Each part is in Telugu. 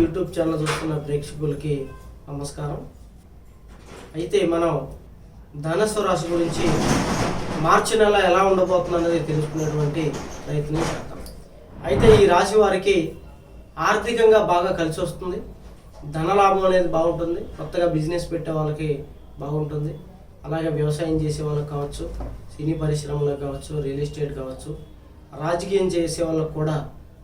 యూట్యూబ్ ఛానల్ చూస్తున్న ప్రేక్షకులకి నమస్కారం. అయితే మనం ధనస్సు రాశి గురించి మార్చి నెల ఎలా ఉండబోతుంది అన్నది తెలుసుకునేటువంటి ప్రయత్నం చేద్దాం. అయితే ఈ రాశి వారికి ఆర్థికంగా బాగా కలిసి వస్తుంది. ధనలాభం అనేది బాగుంటుంది. కొత్తగా బిజినెస్ పెట్టే వాళ్ళకి బాగుంటుంది. అలాగే వ్యవసాయం చేసే వాళ్ళకి కావచ్చు సినీ పరిశ్రమలో కావచ్చు రియల్ ఎస్టేట్ కావచ్చు రాజకీయం చేసే వాళ్ళకి కూడా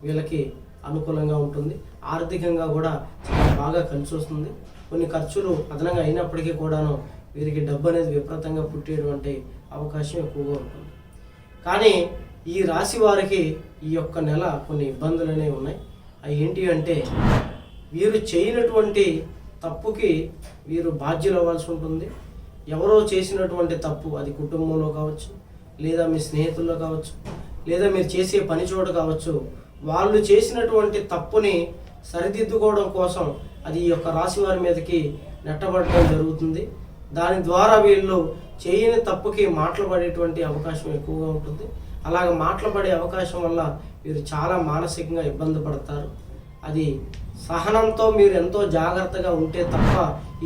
వీళ్ళకి అనుకూలంగా ఉంటుంది. ఆర్థికంగా కూడా చాలా బాగా కలిసి వస్తుంది. కొన్ని ఖర్చులు అదనంగా అయినప్పటికీ కూడాను వీరికి డబ్బు అనేది విపరీతంగా పుట్టేటువంటి అవకాశం ఎక్కువగా ఉంటుంది. కానీ ఈ రాశి వారికి ఈ యొక్క నెల కొన్ని ఇబ్బందులు అనేవి ఉన్నాయి. అవి ఏంటి అంటే వీరు చేయనటువంటి తప్పుకి వీరు బాధ్యులు అవ్వాల్సి ఉంటుంది. ఎవరో చేసినటువంటి తప్పు అది కుటుంబంలో కావచ్చు లేదా మీ స్నేహితుల్లో కావచ్చు లేదా మీరు చేసే పని చోట కావచ్చు వాళ్ళు చేసినటువంటి తప్పుని సరిదిద్దుకోవడం కోసం అది ఈ యొక్క రాశి వారి మీదకి నెట్టబడటం జరుగుతుంది. దాని ద్వారా వీళ్ళు చేయని తప్పుకి మాటలు పడేటువంటి అవకాశం ఎక్కువగా ఉంటుంది. అలాగ మాటలు పడే అవకాశం వల్ల వీరు చాలా మానసికంగా ఇబ్బంది పడతారు. అది సహనంతో మీరు ఎంతో జాగ్రత్తగా ఉంటే తప్ప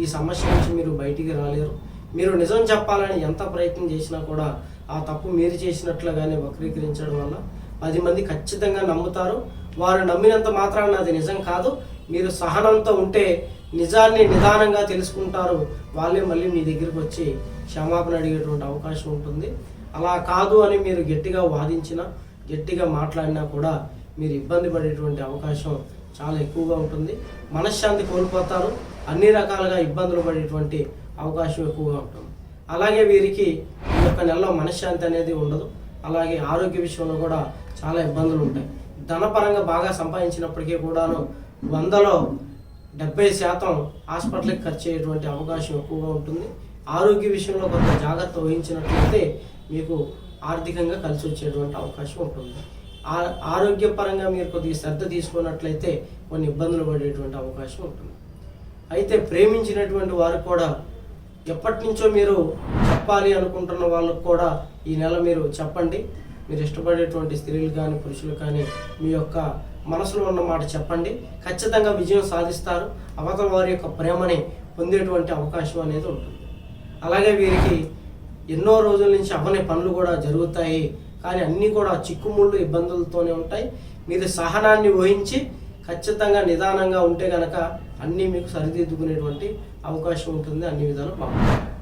ఈ సమస్య నుంచి మీరు బయటికి రాలేరు. మీరు నిజం చెప్పాలని ఎంత ప్రయత్నం చేసినా కూడా ఆ తప్పు మీరు చేసినట్లుగానే వక్రీకరించడం వల్ల పది మంది ఖచ్చితంగా నమ్ముతారు. వారు నమ్మినంత మాత్రాన అది నిజం కాదు. మీరు సహనంతో ఉంటే నిజాన్ని నిదానంగా తెలుసుకుంటారు. వాళ్ళే మళ్ళీ మీ దగ్గరికి వచ్చి క్షమాపణ అడిగేటువంటి అవకాశం ఉంటుంది. అలా కాదు అని మీరు గట్టిగా వాదించినా గట్టిగా మాట్లాడినా కూడా మీరు ఇబ్బంది పడేటువంటి అవకాశం చాలా ఎక్కువగా ఉంటుంది. మనశ్శాంతి కోల్పోతారు. అన్ని రకాలుగా ఇబ్బందులు పడేటువంటి అవకాశం ఎక్కువగా ఉంటుంది. అలాగే వీరికి ఈ యొక్క నెలలో మనశ్శాంతి అనేది ఉండదు. అలాగే ఆరోగ్య విషయంలో కూడా చాలా ఇబ్బందులు ఉంటాయి ధనపరంగా బాగా సంపాదించినప్పటికీ కూడాను వందలో డెబ్బై శాతం హాస్పిటల్కి ఖర్చు అయ్యేటువంటి అవకాశం ఎక్కువగా ఉంటుంది. ఆరోగ్య విషయంలో కొంత జాగ్రత్త వహించినట్లయితే మీకు ఆర్థికంగా కలిసి వచ్చేటువంటి అవకాశం ఉంటుంది. ఆ- ఆరోగ్యపరంగా మీరు కొద్దిగా శ్రద్ధ తీసుకున్నట్లయితే కొన్ని ఇబ్బందులు పడేటువంటి అవకాశం ఉంటుంది. అయితే ప్రేమించినటువంటి వారు కూడా ఎప్పటి నుంచో మీరు చెప్పాలి అనుకుంటున్న వాళ్ళకు కూడా ఈ నెల మీరు చెప్పండి. మీరు ఇష్టపడేటువంటి స్త్రీలు కానీ పురుషులు కానీ మీ యొక్క మనసులో ఉన్న మాట చెప్పండి. ఖచ్చితంగా విజయం సాధిస్తారు. అవతల వారి యొక్క ప్రేమని పొందేటువంటి అవకాశం అనేది ఉంటుంది. అలాగే వీరికి ఎన్నో రోజుల నుంచి అవని పనులు కూడా జరుగుతాయి. కానీ అన్నీ కూడా చిక్కుముళ్ళు ఇబ్బందులతోనే ఉంటాయి. మీరు సహనాన్ని వహించి ఖచ్చితంగా నిదానంగా ఉంటే గనక అన్నీ మీకు సరిదిద్దుకునేటువంటి అవకాశం ఉంటుంది. అన్ని విధాలు బాగుంటాయి.